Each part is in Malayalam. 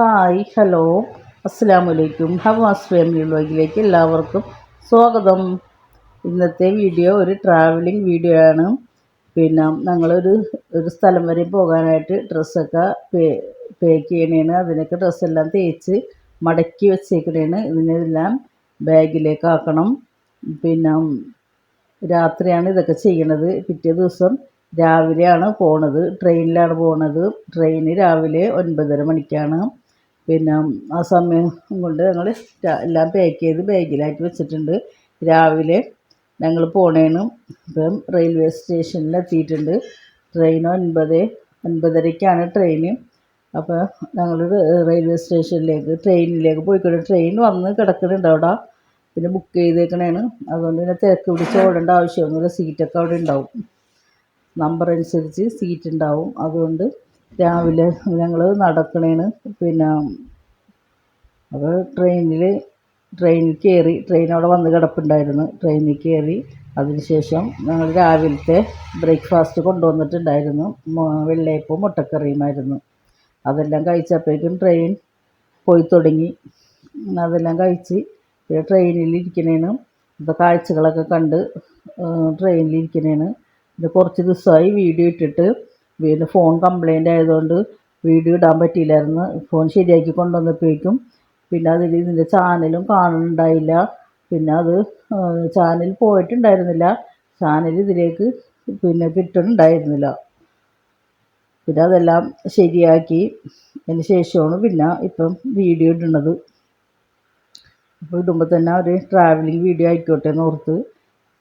Hi hello. അസ്സാമലൈക്കും ഹവാസ് ഫാമിലി ബ്ലോഗിലേക്ക് എല്ലാവർക്കും സ്വാഗതം. ഇന്നത്തെ വീഡിയോ ഒരു ട്രാവലിംഗ് വീഡിയോ ആണ്. പിന്നെ ഞങ്ങളൊരു ഒരു സ്ഥലം വരെ പോകാനായിട്ട് ഡ്രസ്സൊക്കെ പാക്ക് ചെയ്യണേണ്. അതിനൊക്കെ ഡ്രസ്സെല്ലാം തേച്ച് മടക്കി വെച്ചേക്കണേണ്. ഇതിനെല്ലാം ബാഗിലേക്ക് ആക്കണം. പിന്നെ രാത്രിയാണ് ഇതൊക്കെ ചെയ്യണത്. പിറ്റേ ദിവസം രാവിലെയാണ് പോണത്. ട്രെയിനിലാണ് പോണത്. ട്രെയിന് രാവിലെ ഒൻപതര മണിക്കാണ്. പിന്നെ ആ സമയം കൊണ്ട് ഞങ്ങൾ എല്ലാം പാക്ക് ചെയ്ത് ബാഗിലാക്കി വെച്ചിട്ടുണ്ട്. രാവിലെ ഞങ്ങൾ പോണേണ് ഇപ്പം റെയിൽവേ സ്റ്റേഷനിൽ എത്തിയിട്ടുണ്ട് ട്രെയിൻ ഒൻപത് ഒൻപതരയ്ക്കാണ് ട്രെയിൻ അപ്പോൾ ഞങ്ങൾ റെയിൽവേ സ്റ്റേഷനിലേക്ക് ട്രെയിനിലേക്ക് പോയിക്കൊണ്ട് ട്രെയിൻ വന്ന് കിടക്കുന്നുണ്ട് അവിടെ. പിന്നെ ബുക്ക് ചെയ്തേക്കണേണ്. അതുകൊണ്ട് പിന്നെ തിരക്ക് പിടിച്ച് ഓടേണ്ട ആവശ്യമൊന്നുമില്ല. സീറ്റൊക്കെ അവിടെ ഉണ്ടാവും. നമ്പർ അനുസരിച്ച് സീറ്റ് ഉണ്ടാവും. അതുകൊണ്ട് രാവിലെ ഞങ്ങൾ നടക്കണേണ്. പിന്നെ അപ്പോൾ ട്രെയിനിൽ ട്രെയിനിൽ കയറി ട്രെയിൻ അവിടെ വന്ന് കിടപ്പുണ്ടായിരുന്നു. ട്രെയിനിൽ കയറി അതിനുശേഷം ഞങ്ങൾ രാവിലത്തെ ബ്രേക്ക്ഫാസ്റ്റ് കൊണ്ടുവന്നിട്ടുണ്ടായിരുന്നു. വെള്ളയപ്പവും മുട്ടക്കറിയുമായിരുന്നു. അതെല്ലാം കഴിച്ചപ്പോഴേക്കും ട്രെയിൻ പോയി തുടങ്ങി. അതെല്ലാം കഴിച്ച് പിന്നെ ട്രെയിനിൽ ഇരിക്കണേന് ഇപ്പോൾ കാഴ്ചകളൊക്കെ കണ്ട് ട്രെയിനിൽ ഇരിക്കണേന് പിന്നെ കുറച്ച് ദിവസമായി വീഡിയോ ഇട്ടിട്ട് പിന്നെ ഫോൺ കംപ്ലൈന്റ് ആയതുകൊണ്ട് വീഡിയോ ഇടാൻ പറ്റിയില്ലായിരുന്നു. ഫോൺ ശരിയാക്കി കൊണ്ടുവന്നപ്പോഴേക്കും പിന്നെ അതിൽ ഇതിന്റെ ചാനലും കാണുന്നുണ്ടായില്ല. പിന്നെ അത് ചാനൽ പോയിട്ടുണ്ടായിരുന്നില്ല. ചാനൽ ഇതിലേക്ക് പിന്നെ കിട്ടുന്നുണ്ടായിരുന്നില്ല. പിന്നെ അതെല്ലാം ശരിയാക്കി. അതിന് ശേഷമാണ് പിന്നെ ഇപ്പം വീഡിയോ ഇടുന്നത്. അപ്പോൾ ഇടുമ്പോൾ തന്നെ ഒരു ട്രാവലിംഗ് വീഡിയോ ആയിക്കോട്ടെ എന്ന് ഓർത്ത്.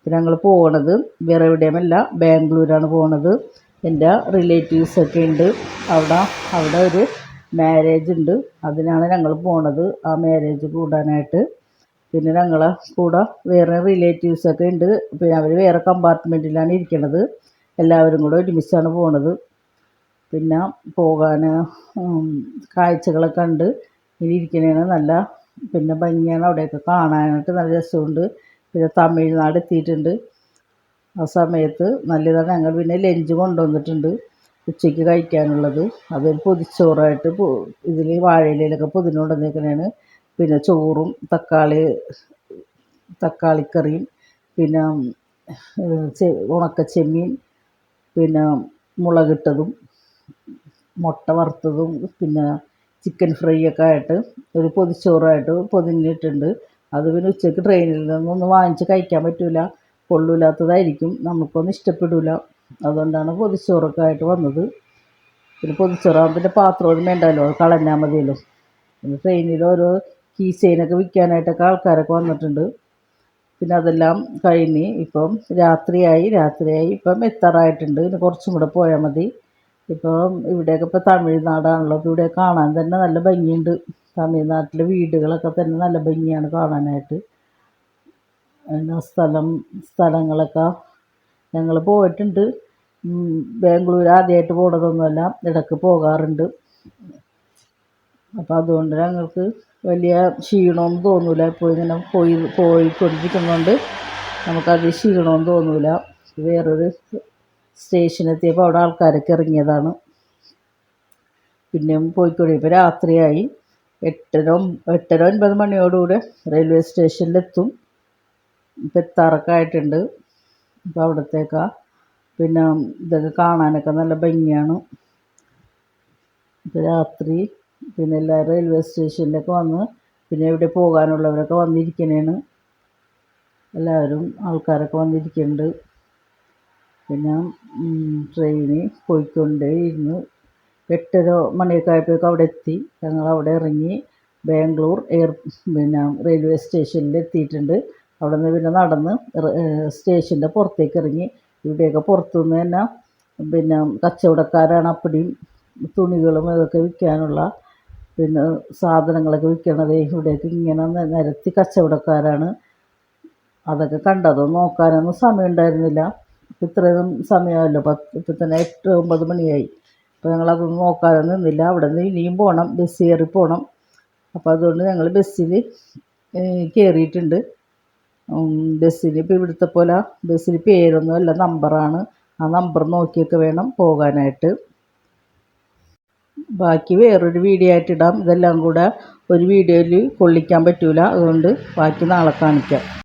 പിന്നെ ഞങ്ങൾ പോകണത് വേറെ എവിടെയുമല്ല ബാംഗ്ലൂരാണ് പോണത്. എന്റെ റിലേറ്റീവ്സൊക്കെ ഉണ്ട്. അവിടെ അവിടെ ഒരു മാരേജ് ഉണ്ട്. അതിനാണ് ഞങ്ങൾ പോണത് ആ മാരേജ് കൂടാനായിട്ട്. പിന്നെ ഞങ്ങളെ കൂടെ വേറെ റിലേറ്റീവ്സൊക്കെ ഉണ്ട്. പിന്നെ അവർ വേറെ കമ്പാർട്ട്മെന്റിലാണ് ഇരിക്കണത്. എല്ലാവരും കൂടെ ഒരുമിച്ചാണ് പോണത്. പിന്നെ പോകാൻ കാഴ്ചകളൊക്കെ ഉണ്ട്. ഇനി ഇരിക്കണേന് നല്ല പിന്നെ ഭംഗിയാണ് അവിടെയൊക്കെ കാണാനായിട്ട് നല്ല രസമുണ്ട്. പിന്നെ തമിഴ്നാട് എത്തിയിട്ടുണ്ട്. ആ സമയത്ത് നല്ലതാണ് ഞങ്ങൾ പിന്നെ ലഞ്ച് കൊണ്ടുവന്നിട്ടുണ്ട് ഉച്ചയ്ക്ക് കഴിക്കാനുള്ളത്. അതൊരു പൊതിച്ചോറായിട്ട് ഇതിൽ വാഴയിലൊക്കെ കൊണ്ടുവന്നേക്കണേണ്. പിന്നെ ചോറും തക്കാളി തക്കാളിക്കറിയും പിന്നെ ഉണക്ക ചെമ്മീൻ പിന്നെ മുളകിട്ടതും മുട്ട വറുത്തതും പിന്നെ ചിക്കൻ ഫ്രൈ ഒക്കെ ആയിട്ട് ഒരു പൊതിച്ചോറായിട്ട് പൊതിഞ്ഞിട്ടുണ്ട്. അത് പിന്നെ ഉച്ചയ്ക്ക് ട്രെയിനിൽ നിന്നൊന്നും വാങ്ങിച്ച് കഴിക്കാൻ പറ്റില്ല കൊള്ളൂലാത്തതായിരിക്കും നമുക്കൊന്നും ഇഷ്ടപ്പെടില്ല അതുകൊണ്ടാണ് പൊതിച്ചോറൊക്കെ ആയിട്ട് വന്നത്. പിന്നെ പൊതിച്ചോറാകുമ്പോൾ പിന്നെ പാത്രമൊന്നും വേണ്ടല്ലോ. കളഞ്ഞാൽ മതിയല്ലോ. പിന്നെ ട്രെയിനിൽ ഓരോ കീ ചെയിനൊക്കെ വിൽക്കാനായിട്ടൊക്കെ ആൾക്കാരൊക്കെ വന്നിട്ടുണ്ട്. പിന്നെ അതെല്ലാം കഴിഞ്ഞ് ഇപ്പം രാത്രിയായി. രാത്രിയായി ഇപ്പം എത്താറായിട്ടുണ്ട്. ഇനി കുറച്ചും കൂടെ പോയാൽ മതി. ഇപ്പം ഇവിടെയൊക്കെ ഇപ്പോൾ തമിഴ്നാടാണല്ലോ. അപ്പോൾ ഇവിടെ കാണാൻ തന്നെ നല്ല ഭംഗിയുണ്ട്. തമിഴ്നാട്ടിലെ വീടുകളൊക്കെ തന്നെ നല്ല ഭംഗിയാണ് കാണാനായിട്ട്. സ്ഥലം സ്ഥലങ്ങളൊക്കെ ഞങ്ങൾ പോയിട്ടുണ്ട്. ബാംഗ്ലൂർ ആദ്യമായിട്ട് പോണതൊന്നുമല്ല ഇടയ്ക്ക് പോകാറുണ്ട്. അപ്പോൾ അതുകൊണ്ട് ഞങ്ങൾക്ക് വലിയ ക്ഷീണമൊന്നും തോന്നില്ല ഇപ്പോൾ ഇങ്ങനെ പോയി പോയിക്കൊണ്ടിരിക്കുന്നതുകൊണ്ട് നമുക്കത് ക്ഷീണമൊന്നും തോന്നില്ല വേറൊരു സ്റ്റേഷനെത്തിയപ്പോൾ അവിടെ ആൾക്കാരൊക്കെ ഇറങ്ങിയതാണ്. പിന്നെയും പോയിക്കൊണ്ട് ഇപ്പോൾ രാത്രിയായി. എട്ടര എട്ടര ഒൻപത് മണിയോടുകൂടെ റെയിൽവേ സ്റ്റേഷനിലെത്തും. ഇപ്പം എത്താറൊക്കെ ആയിട്ടുണ്ട് അപ്പോൾ അവിടത്തേക്കാണ് പിന്നെ ഇതൊക്കെ കാണാനൊക്കെ നല്ല ഭംഗിയാണ്. ഇപ്പോൾ രാത്രി പിന്നെ എല്ലാവരും റെയിൽവേ സ്റ്റേഷനിലൊക്കെ വന്ന് പിന്നെ ഇവിടെ പോകാനുള്ളവരൊക്കെ വന്നിരിക്കണേണ്. എല്ലാവരും ആൾക്കാരൊക്കെ വന്നിരിക്കുന്നുണ്ട് പിന്നെ ട്രെയിന് പോയിക്കൊണ്ടേ ഇരുന്ന് എട്ടര മണിയൊക്കെ ആയപ്പോഴേക്കും അവിടെ എത്തി. ഞങ്ങൾ അവിടെ ഇറങ്ങി ബാംഗ്ലൂർ എയർ പിന്നെ റെയിൽവേ സ്റ്റേഷനിൽ എത്തിയിട്ടുണ്ട്. അവിടെ നിന്ന് പിന്നെ നടന്ന് സ്റ്റേഷന്റെ പുറത്തേക്ക് ഇറങ്ങി. ഇവിടെയൊക്കെ പുറത്തുനിന്ന് തന്നെ പിന്നെ കച്ചവടക്കാരാണ് അപ്പടിയും തുണികളും ഇതൊക്കെ വിൽക്കാനുള്ള പിന്നെ സാധനങ്ങളൊക്കെ വിൽക്കണത്. ഇവിടെയൊക്കെ ഇങ്ങനെ നിരത്തി കച്ചവടക്കാരാണ്. അതൊക്കെ കണ്ടതോ? നോക്കാനൊന്നും സമയം ഉണ്ടായിരുന്നില്ല ഇത്രയും സമയമല്ലോ പത്ത് ഇപ്പം തന്നെ എട്ട് ഒമ്പത് മണിയായി. അപ്പോൾ ഞങ്ങളതൊന്നും നോക്കാതെ നിന്നില്ല. അവിടെ നിന്ന് ഇനിയും പോകണം ബസ് കയറി പോകണം അപ്പോൾ അതുകൊണ്ട് ഞങ്ങൾ ബസ്സിൽ കയറിയിട്ടുണ്ട്. ബസ്സിൽ ഇപ്പോൾ ഇവിടുത്തെ പോലെ ബസ്സിൽ പേരൊന്നുമല്ല നമ്പറാണ് ആ നമ്പർ നോക്കിയൊക്കെ വേണം പോകാനായിട്ട്. ബാക്കി വേറൊരു വീഡിയോ ആയിട്ട് ഇടാം. ഇതെല്ലാം കൂടെ ഒരു വീഡിയോയിൽ കൊള്ളിക്കാൻ പറ്റില്ല അതുകൊണ്ട് ബാക്കി നാളെ കാണിക്കാം.